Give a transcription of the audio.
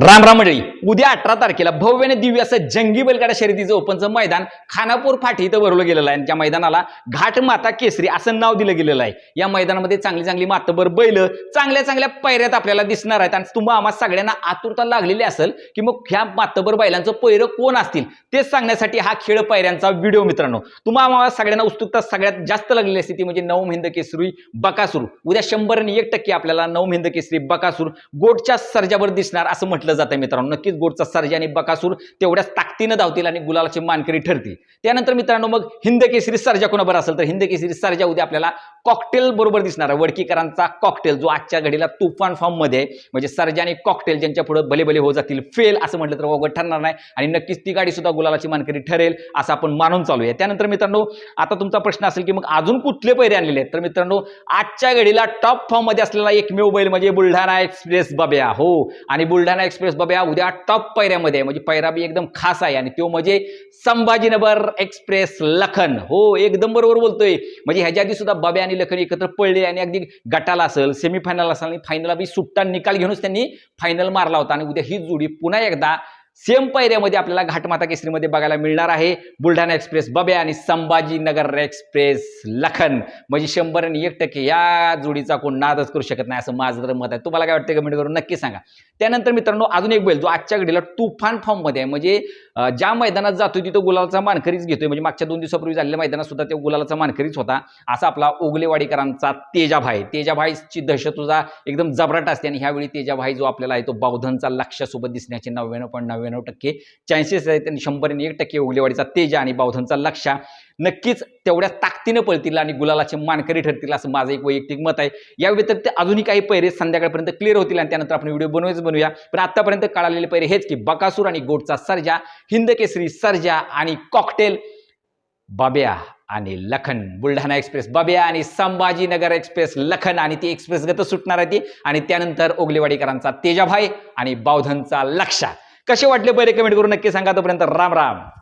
राम राम मंडळी उद्या अठरा तारखेला भव्यने दिव्य असं जंगी बैलगाडा शर्यतीचं ओपनचं मैदान खानापूर फाटी इथं भरवलं गेलेलं आहे. त्या मैदानाला घाट माता केसरी असं नाव दिलं गेलेलं आहे. या मैदानामध्ये चांगली चांगली मातबर बैल चांगल्या चांगल्या पैऱ्यात आपल्याला दिसणार आहेत. आणि तुम्हा आम्हा सगळ्यांना आतुरता लागलेली असेल की मग ह्या मातबर बैलांचं पैरं कोण असतील? तेच सांगण्यासाठी हा खेळ पैऱ्यांचा व्हिडिओ मित्रांनो. तुम्हा आम्हाला सगळ्यांना उत्सुकता सगळ्यात जास्त लागलेली असते ती म्हणजे नवम हिंद केसरी बकासूर. उद्या शंभर आणि एक टक्के आपल्याला नवम हिंद केसरी बकासूर. गोटच्या सर्जावर दिसणार असं म्हटलं जातं मित्रांनो. नक्कीच गोडचा सर्जा आणि बकासूर तेवढ्याच ताकदीनं धावतील आणि गुलालाची मानकरी ठरतील. त्यानंतर मित्रांनो मग हिंद केसरी सर्जा कोणाबर असेल तर हिंद केसरी सर्जा उद्या आपल्याला कॉकटेल बरोबर दिसणार आहे. वडकीकरांचा कॉकटेल जो आजच्या घडीला तुफान फॉर्ममध्ये आहे. म्हणजे सर्जानी कॉकटेल ज्यांच्या पुढे भले भले हो जातील फेल असं म्हटलं तर वगैरे ठरणार नाही. आणि नक्कीच ती गाडी सुद्धा गुलालाची मानकरी ठरेल असं आपण मानून चालू आहे त्यानंतर मित्रांनो आता तुमचा प्रश्न असेल की मग अजून कुठले पैरे आणलेले आहेत? तर मित्रांनो आजच्या घडीला टॉप फॉर्ममध्ये असलेला एकमेव बैल म्हणजे बुलढाणा एक्सप्रेस बब्या. हो. आणि बुलढाणा एक्सप्रेस बब्या उद्या टॉप पैऱ्यामध्ये आहे. म्हणजे पैरा बी एकदम खास आहे. आणि तो म्हणजे संभाजीनगर एक्सप्रेस लखन. हो एकदम बरोबर बोलतोय. म्हणजे ह्याच्या आधी सुद्धा बब्या आणि लखन एकत्र पडले आणि अगदी गटाला असेल सेमीफायनल असेल आणि फायनलला बी सुट्टा निकाल घेऊनच त्यांनी फायनल मारला होता. आणि उद्या ही जोडी पुन्हा एकदा सेम पायऱ्यामध्ये आपल्याला घाटमाता केसरीमध्ये बघायला मिळणार आहे. बुलढाणा एक्सप्रेस बब्या आणि संभाजीनगर एक्सप्रेस लखन. म्हणजे शंभर आणि एक टक्के या जोडीचा कोण नादच करू शकत नाही असं माझं तर मत आहे. तुम्हाला काय वाटतं कमेंट करून नक्की सांगा. त्यानंतर मित्रांनो अजून एक बैल जो आजच्या घडीला तुफान फॉर्ममध्ये आहे. म्हणजे ज्या मैदानात जातोय तिथं गुलालाचा मानकरीच घेतोय. म्हणजे मागच्या दोन दिवसापूर्वी झालेल्या मैदानात सुद्धा तो गुलालाचा मानकरीच होता. असा आपला ओगलेवाडीकरांचा तेजाभाई तेजाभाईची दहशत तुझा एकदम जबराट असते आणि ह्यावेळी तेजाभाई जो आपल्याला आहे तो बावधनचा लक्षासोबत दिसण्याचे नव्याण्णव पॉईंट नव्याण्णव टक्के चान्सेस आहेत आणि शंभर आणि एक टक्के ओगलेवाडीचा तेजा आणि बावधनचा लक्षा. नक्कीच तेवढ्या ताकदीनं पळतील आणि गुलालाचे मानकरी ठरतील असं माझं एक वैयक्तिक मत आहे. या व्यतिरिक्त अजूनही काही पैरे संध्याकाळपर्यंत क्लिअर होतील आणि त्यानंतर आपण व्हिडिओ बनवायच बनवूया. पण आतापर्यंत कळालेले पैरे हेच की बकासूर आणि गोटचा सर्जा हिंद केसरी सर्जा आणि कॉकटेल बाब्या आणि लखन. बुलढाणा एक्सप्रेस बाब्या आणि संभाजीनगर एक्सप्रेस लखन आणि ती एक्सप्रेस गत सुटणार आहे ती. आणि त्यानंतर ओगलेवाडीकरांचा तेजाभाई आणि बावधनचा लक्षा. कसे वाटले पहिले कमेंट करून नक्की सांगा तोपर्यंत. राम राम.